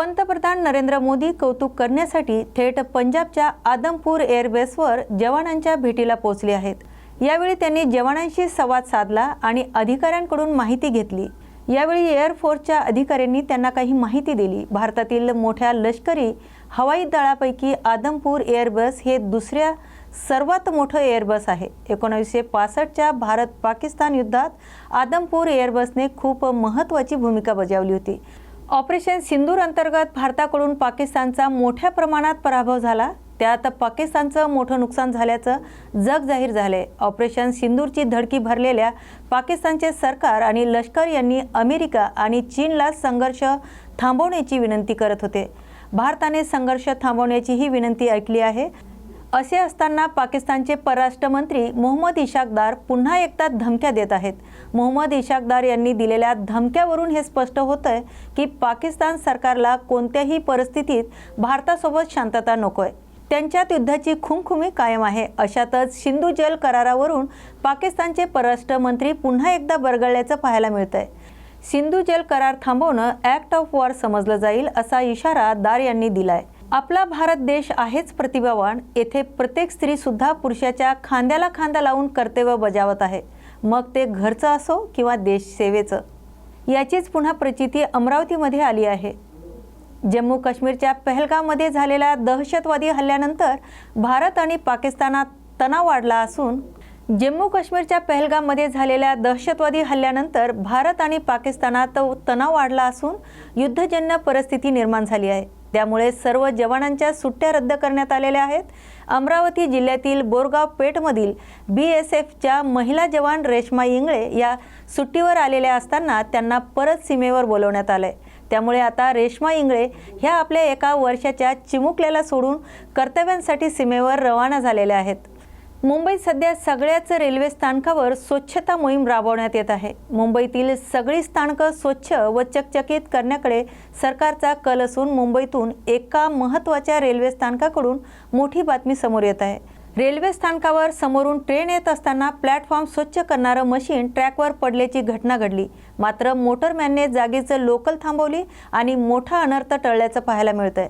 पंतप्रधान नरेंद्र मोदी कौतुक करण्यासाठी थेट पंजाबच्या आदमपूर एअरबेसवर जवानांच्या भेटीला पोहोचले आहेत. यावेळी त्यांनी जवानांशी संवाद साधला आणि अधिकाऱ्यांकडून माहिती घेतली. यावेळी एअरफोर्सच्या अधिकाऱ्यांनी त्यांना काही माहिती दिली. भारतातील मोठ्या लष्करी हवाई दळापैकी आदमपूर एअरबस हे दुसऱ्या सर्वात मोठं एअरबस आहे. एकोणावीसशे पासष्टच्या भारत पाकिस्तान युद्धात आदमपूर एअरबसने खूप महत्त्वाची भूमिका बजावली होती. ऑपरेशन सिंदूर अंतर्गत भारताकडून पाकिस्तानचा मोठ्या प्रमाणात पराभव झाला. त्यात पाकिस्तानचं मोठं नुकसान झाल्याचं जग जाहीर झाले. ऑपरेशन सिंदूरची धडकी भरलेल्या पाकिस्तानचे सरकार आणि लष्कर यांनी अमेरिका आणि चीनला संघर्ष थांबवण्याची विनंती करत होते. भारताने संघर्ष थांबवण्याची ही विनंती ऐकली आहे. असे असताना पाकिस्तानचे परराष्ट्र मंत्री मोहम्मद इशाकदार पुन्हा एकदा धमक्या देत आहेत. मोहम्मद इशाकदार यांनी दिलेल्या धमक्यावरून हे स्पष्ट होतंय की पाकिस्तान सरकारला कोणत्याही परिस्थितीत भारतासोबत शांतता नकोय. त्यांच्यात युद्धाची खुमखुमी कायम आहे. अशातच सिंधू जल करारावरून पाकिस्तानचे परराष्ट्र मंत्री पुन्हा एकदा बरगळल्याचं पाहायला मिळतंय. सिंधू जल करार थांबवणं ॲक्ट ऑफ वॉर समजलं जाईल असा इशारा दार यांनी दिला आहे आपला भारत देश आहेच प्रतिभावान. येथे प्रत्येक स्त्री सुद्धा पुरुषाच्या खांद्याला खांदा लावून कर्तव्य बजावत आहे. मग ते घरचं असो किंवा देशसेवेचं याचीच पुन्हा प्रचिती अमरावतीमध्ये आली आहे. जम्मू काश्मीरच्या पहलगाममध्ये झालेल्या दहशतवादी हल्ल्यानंतर भारत आणि पाकिस्तानात तणाव वाढला असून जम्मू काश्मीरच्या पहलगाममध्ये झालेल्या दहशतवादी हल्ल्यानंतर भारत आणि पाकिस्तानात तणाव वाढला असून युद्धजन्य परिस्थिती निर्माण झाली आहे. त्यामुळे सर्व जवानांच्या सुट्ट्या रद्द करण्यात आलेल्या आहेत. अमरावती जिल्ह्यातील बोरगाव पेठमधील बी एस एफच्या महिला जवान रेश्मा इंगळे या सुट्टीवर आलेल्या असताना त्यांना परत सीमेवर बोलवण्यात आलंय. त्यामुळे आता रेश्मा इंगळे ह्या आपल्या एका वर्षाच्या चिमुकल्याला सोडून कर्तव्यांसाठी सीमेवर रवाना झालेल्या आहेत. मुंबईत सध्या सगळ्याच रेल्वे स्थानकावर स्वच्छता मोहीम राबवण्यात येत आहे. मुंबईतील सगळी स्थानकं स्वच्छ व चकचकीत करण्याकडे सरकारचा कल असून मुंबईतून एका महत्त्वाच्या रेल्वे स्थानकाकडून मोठी बातमी समोर येत आहे. रेल्वे स्थानकावर समोरून ट्रेन येत असताना प्लॅटफॉर्म स्वच्छ करणारं मशीन ट्रॅकवर पडल्याची घटना घडली. मात्र मोटरमॅनने जागेचं लोकल थांबवली आणि मोठा अनर्थ टळल्याचं पाहायला मिळतंय.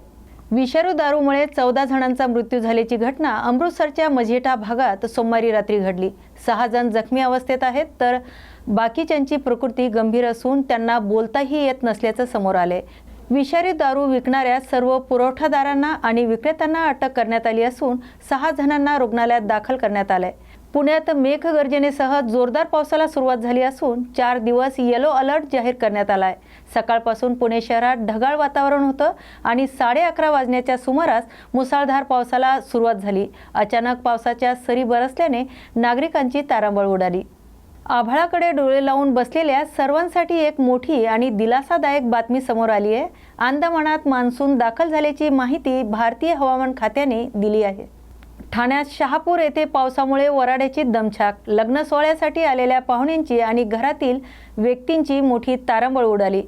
विषारू दारूमुळे चौदा जणांचा मृत्यू झाल्याची घटना अमृतसरच्या मझेटा भागात सोमवारी रात्री घडली. सहा जण जखमी अवस्थेत आहेत तर बाकीच्यांची प्रकृती गंभीर असून त्यांना बोलताही येत नसल्याचं समोर आले विषारी दारू विकणाऱ्या सर्व पुरवठादारांना आणि विक्रेत्यांना अटक करण्यात आली असून सहा जणांना रुग्णालयात दाखल करण्यात आलंय. पुण्यात मेघगर्जनेसह जोरदार पावसाला सुरुवात झाली असून चार दिवस येलो अलर्ट जाहीर करण्यात आला आहे सकाळपासून पुणे शहरात ढगाळ वातावरण होतं आणि साडे अकरा वाजण्याच्या सुमारास मुसळधार पावसाला सुरुवात झाली. अचानक पावसाच्या सरी बरसल्याने नागरिकांची तारांबळ उडाली. आभाळाकडे डोळे लावून बसलेल्या सर्वांसाठी एक मोठी आणि दिलासादायक बातमी समोर आली आहे अंदमानात मान्सून दाखल झाल्याची माहिती भारतीय हवामान खात्याने दिली आहे. ठाण्यात शहापूर येथे पावसामुळे वराड्याची दमछाक लग्न सोहळ्यासाठी आलेल्या पाहुण्यांची आणि घरातील व्यक्तींची मोठी तारांबळ उडाली.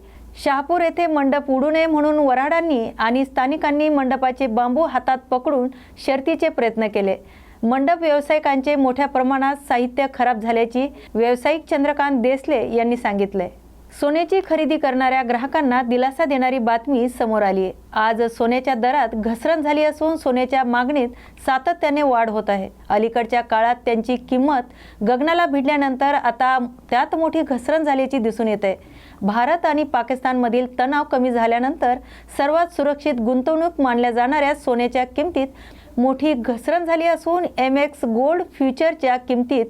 शहापूर येथे मंडप उडू नये म्हणून वराडांनी आणि स्थानिकांनी मंडपाचे बांबू हातात पकडून शर्तीचे प्रयत्न केले. मंडप व्यावसायिकांचे मोठ्या प्रमाणात साहित्य खराब झाल्याची व्यावसायिक चंद्रकांत देसले यांनी सांगितले. सोन्याची खरेदी करणाऱ्या ग्राहकांना दिलासा देणारी बातमी समोर आली आहे आज सोन्याच्या दरात घसरण झाली असून सोन्याच्या मागणीत सातत्याने वाढ होत आहे. अलीकडच्या काळात त्यांची किंमत गगनाला भिडल्यानंतर आता त्यात मोठी घसरण झाल्याची दिसून येत. आहे भारत आणि पाकिस्तानमधील तणाव कमी झाल्यानंतर सर्वात सुरक्षित गुंतवणूक मानल्या जाणाऱ्या सोन्याच्या किमतीत मोठी घसरण झाली असून एम एक्स गोल्ड फ्युचरच्या किमतीत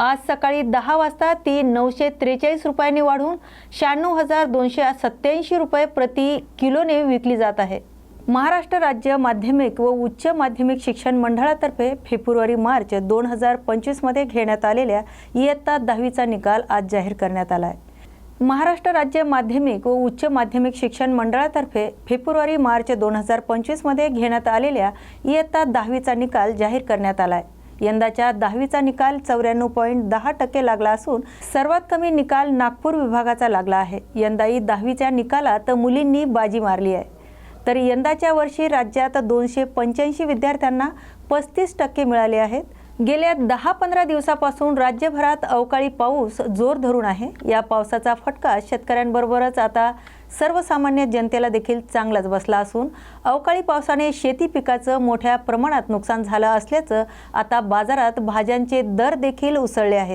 आज सकाळी दहा वाजता ती नऊशे त्रेचाळीस रुपयांनी वाढून शहाण्णव हजार दोनशे सत्याऐंशी रुपये प्रति किलोने विकली जात आहे. महाराष्ट्र राज्य माध्यमिक व उच्च माध्यमिक शिक्षण मंडळातर्फे फेब्रुवारी मार्च दोन हजार पंचवीसमध्ये घेण्यात आलेल्या इयत्ता दहावीचा निकाल आज जाहीर करण्यात आला आहे महाराष्ट्र राज्य माध्यमिक व उच्च माध्यमिक शिक्षण मंडळातर्फे फेब्रुवारी मार्च दोन हजार पंचवीसमध्ये घेण्यात आलेल्या इयत्ता दहावीचा निकाल जाहीर करण्यात आला आहे यंदाच्या दहावीचा निकाल चौऱ्याण्णव पॉईंट दहा टक्के लागला असून सर्वात कमी निकाल नागपूर विभागाचा लागला आहे. यंदाही दहावीच्या निकालात मुलींनी बाजी मारली आहे. तर यंदाच्या वर्षी राज्यात दोनशे पंच्याऐंशी विद्यार्थ्यांना पस्तीस टक्के मिळाले आहेत. गेल्या दहा पंधरा दिवसापासून राज्यभरात अवकाळी पाऊस जोर धरून आहे. या पावसाचा फटका शेतकऱ्यांबरोबरच आता सर्वसामान्य जनतेला देखील चांगलाच बसला असून अवकाळी पावसाने शेती पिकाचं मोठ्या प्रमाणात नुकसान झालं असल्याचं आता बाजारात भाज्यांचे दर देखील उसळले आहेत.